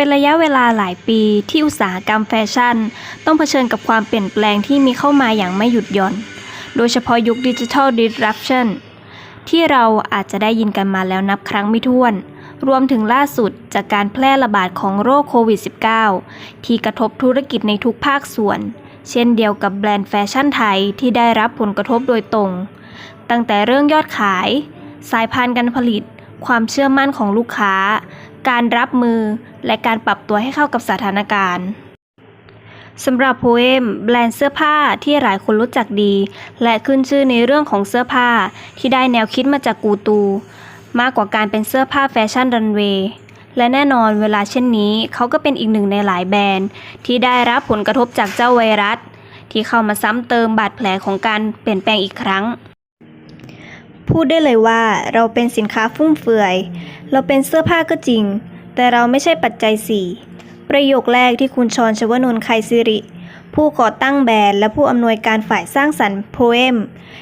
เป็นระยะเวลาหลายปีที่อุตสาหกรรมแฟชั่น ต้องเผชิญกับความเปลี่ยนแปลงที่มีเข้ามาอย่างไม่หยุดหย่อน โดยเฉพาะยุคดิจิทัล disruption ที่เราอาจจะได้ยินกันมาแล้วนับครั้งไม่ถ้วน รวมถึงล่าสุดจากการแพร่ระบาดของโรคโควิด -19 ที่กระทบธุรกิจในทุกภาคส่วน เช่นเดียวกับแบรนด์แฟชั่นไทยที่ได้รับผลกระทบโดยตรง ตั้งแต่เรื่องยอดขาย สายพันธุ์การผลิต ความเชื่อมั่นของลูกค้า การรับมือ และการปรับตัวให้เข้ากับสถานการณ์สำหรับโพเอมแบรนด์เสื้อผ้าที่หลายคนรู้จักดี และขึ้นชื่อในเรื่องของเสื้อผ้าที่ได้แนวคิดมาจากกูตู มากกว่าการเป็นเสื้อผ้าแฟชั่นรันเวย์และแน่นอนเวลาเช่นนี้เขาก็เป็นอีกหนึ่งในหลายแบรนด์ ที่ได้รับผลกระทบจากเจ้าไวรัส ที่เข้ามาซ้ำเติมบาดแผลของการเปลี่ยนแปลงอีกครั้ง พูดได้เลยว่าเราเป็นสินค้าฟุ่มเฟือย เราเป็นเสื้อผ้าก็จริง แต่เราไม่ใช่ปัจจัยสี่ประโยคแรกที่คุณชรชวนนท์ไคซิริ ผู้ก่อตั้งแบรนด์และผู้อำนวยการฝ่ายสร้างสรรค์โพเอม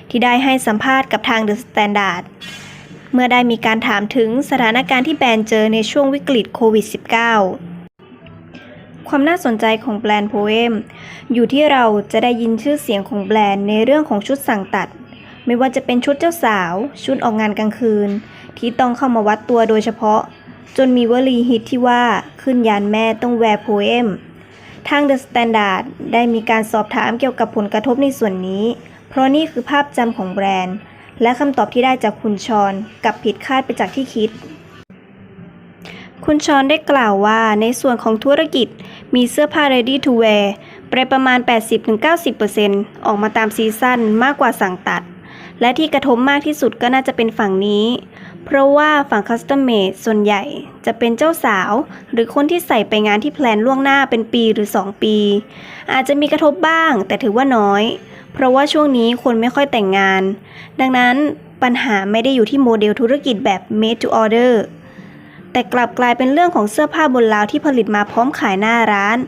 ที่ได้ให้สัมภาษณ์กับทางเดอะสแตนดาร์ดเมื่อได้มีการถามถึงสถานการณ์ที่แบรนด์เจอในช่วงวิกฤตโควิด -19 ความน่าสนใจของแบรนด์โพเอมอยู่ที่เราจะได้ยินชื่อเสียงของแบรนด์ในเรื่องของชุดสั่งตัด ไม่ว่าจะเป็นชุดเจ้าสาว ชุดออกงานกลางคืน ที่ต้องเข้ามาวัดตัวโดยเฉพาะ จนมีวลีฮิตที่ว่าขึ้นยานแม่ต้องแวร์โพเอมทาง The Standard ได้มีการสอบถามเกี่ยวกับผลกระทบในส่วนนี้ เพราะนี่คือภาพจำของแบรนด์ และคำตอบที่ได้จากคุณชอนกับผิดคาดไปจากที่คิด คุณชอนได้กล่าวว่าในส่วนของธุรกิจมีเสื้อผ้า ready to wear ไปประมาณ 80-90%ออกมาตามซีซั่นมากกว่าสั่งตัด และที่กระทบมากที่สุดก็น่าจะเป็นฝั่งนี้ เพราะว่าฝั่ง custom made ส่วนใหญ่จะเป็นเจ้าสาว หรือคนที่ใส่ไปงานที่แพลนล่วงหน้าเป็นปีหรือ 2 ปี อาจจะมีกระทบบ้างแต่ถือว่าน้อย เพราะว่าช่วงนี้คนไม่ค่อยแต่งงาน ดังนั้นปัญหาไม่ได้อยู่ที่โมเดลธุรกิจแบบ made to order แต่กลับกลายเป็นเรื่องของเสื้อผ้าบนราวที่ผลิตมาพร้อมขายหน้าร้าน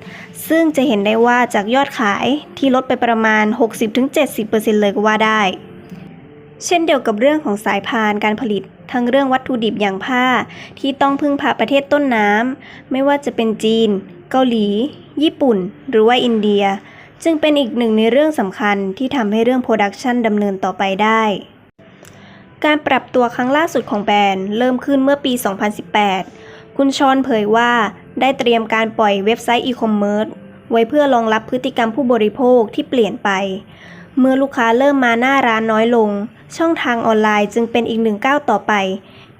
ซึ่งจะเห็นได้ว่าจากยอดขายที่ลดไปประมาณ 60-70%เลยก็ว่าได้ เช่นเดียวกับเรื่องของสายพานการผลิต ทั้งเรื่องวัตถุดิบอย่างผ้า ที่ต้องพึ่งพาประเทศต้นน้ำ ไม่ว่าจะเป็นจีน เกาหลี ญี่ปุ่น หรือว่าอินเดีย จึงเป็นอีกหนึ่งในเรื่องสำคัญที่ทำให้เรื่องโปรดักชันดำเนินต่อไปได้การปรับตัวครั้งล่าสุดของแบรนด์เริ่มขึ้นเมื่อปี 2018 คุณชอนเผยว่าได้เตรียมการปล่อยเว็บไซต์อีคอมเมิร์ซไว้เพื่อรองรับพฤติกรรมผู้บริโภคที่เปลี่ยนไป เมื่อลูกค้าเริ่มมาหน้าร้านน้อยลง ช่องทางออนไลน์จึงเป็นอีกหนึ่งก้าวต่อไป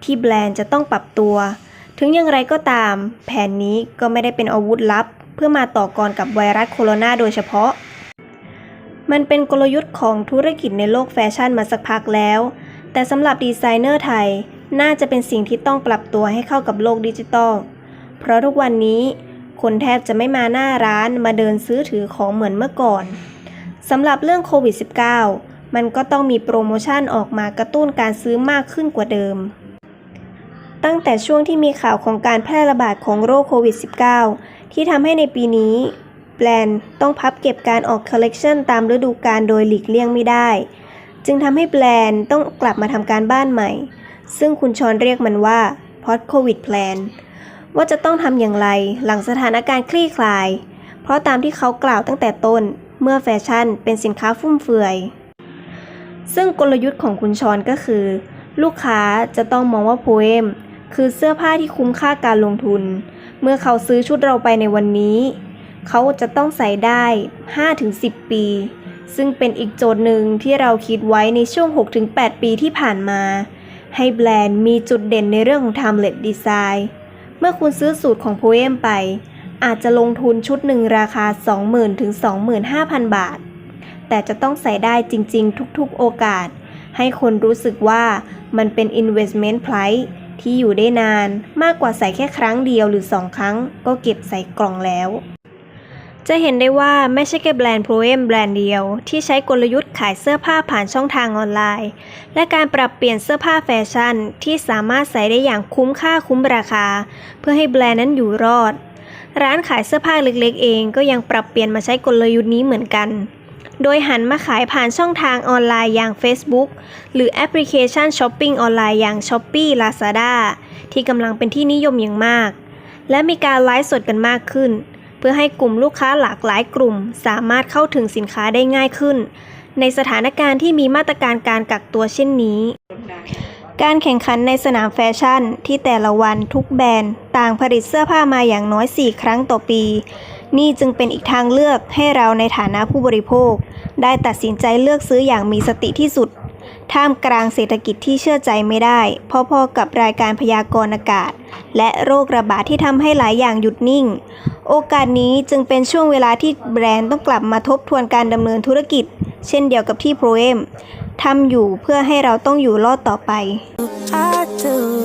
ที่แบรนด์จะต้องปรับตัว ถึงอย่างไรก็ตาม แผนนี้ก็ไม่ได้เป็นอาวุธลับ เพื่อมาต่อกรกับไวรัสโคโรนาโดยเฉพาะ มันเป็นกลยุทธ์ของธุรกิจในโลกแฟชั่นมาสักพักแล้ว แต่สำหรับดีไซเนอร์ไทยน่าจะเป็นสิ่งที่ต้องปรับตัวให้เข้ากับโลกดิจิตอล เพราะทุกวันนี้ คนแทบจะไม่มาหน้าร้านมาเดินซื้อถือของเหมือนเมื่อก่อน สำหรับเรื่องโควิด -19 มันก็ต้องมีโปรโมชั่นออกมากระตุ้นการซื้อมากขึ้นกว่าเดิม ตั้งแต่ช่วงที่มีข่าวของการแพร่ระบาดของโรคโควิด -19 ที่ทำให้ในปีนี้ แบรนด์ต้องพับเก็บการออกคอลเลกชันตามฤดูกาลโดยหลีกเลี่ยงไม่ได้ จึงทำให้แบรนด์ต้องกลับมาทำการบ้านใหม่ ซึ่งคุณชอนเรียกมันว่า post covid plan ว่าจะต้องทำอย่างไรหลังสถานการณ์คลี่คลาย เพราะตามที่เขากล่าวตั้งแต่ต้น เมื่อแฟชั่นเป็นสินค้าฟุ่มเฟือย ซึ่งกลยุทธ์ของคุณชอนก็คือ ลูกค้าจะต้องมองว่าโพเอมคือเสื้อผ้าที่คุ้มค่าการลงทุน เมื่อเขาซื้อชุดเราไปในวันนี้ เขาจะต้องใส่ได้ 5-10 ปี ซึ่งเป็นอีกโจทย์หนึ่งที่เราคิดไว้ในช่วง 6-8 ปีที่ผ่านมา ให้แบรนด์มีจุดเด่นในเรื่องของ timeless design เมื่อคุณซื้อสูตรของโพเอมไป อาจจะลงทุนชุดหนึ่งราคา 20,000ถึง25,000 บาท แต่จะต้องใส่ได้จริงๆ ทุกๆโอกาส ให้คนรู้สึกว่ามันเป็น investment price ที่อยู่ได้นานมากกว่าใส่แค่ครั้งเดียวหรือ 2 ครั้ง ก็เก็บใส่กล่องแล้ว จะเห็นได้ว่าไม่ใช่แค่แบรนด์โพเอมแบรนด์เดียว ที่ใช้กลยุทธ์ขายเสื้อผ้าผ่านช่องทางออนไลน์ และการปรับเปลี่ยนเสื้อผ้าแฟชั่น ที่สามารถใส่ได้อย่างคุ้มค่าคุ้มราคา เพื่อให้แบรนด์นั้นอยู่รอด ร้านขายเสื้อผ้าเล็กๆ เองก็ยังปรับเปลี่ยนมาใช้กลยุทธ์นี้เหมือนกัน โดยหันมาขายผ่านช่องทางออนไลน์อย่าง Facebook หรือแอปพลิเคชันช้อปปิ้งออนไลน์อย่าง s h อ p e e Lazada ที่กำลังเป็นที่นิยมอย่างมาก และมีการไลฟ์สดกันมากขึ้น เพื่อให้กลุ่มลูกค้าหลากหลายกลุ่ม สามารถเข้าถึงสินค้าได้ง่ายขึ้น ในสถานการณ์ที่มีมาตรการการกักตัวเช่นนี้การแข่งขันในสนามแฟชั่นที่แต่ละวันทุกแบรนด์ต่างผลิตเสื้อผ้ามาอย่างน้อย 4 ครั้งต่อปี นี่จึงเป็นอีกทางเลือกให้เราในฐานะผู้บริโภค ได้ตัดสินใจเลือกซื้ออย่างมีสติที่สุด ท่ามกลางเศรษฐกิจที่เชื่อใจไม่ได้ พอๆกับรายการพยากรณ์อากาศ และโรคระบาดที่ทำให้หลายอย่างหยุดนิ่ง โอกาสนี้จึงเป็นช่วงเวลาที่แบรนด์ต้องกลับมาทบทวนการดำเนินธุรกิจ เช่นเดียวกับที่โปรเอมทำอยู่เพื่อให้เราต้องอยู่รอดต่อไป I do.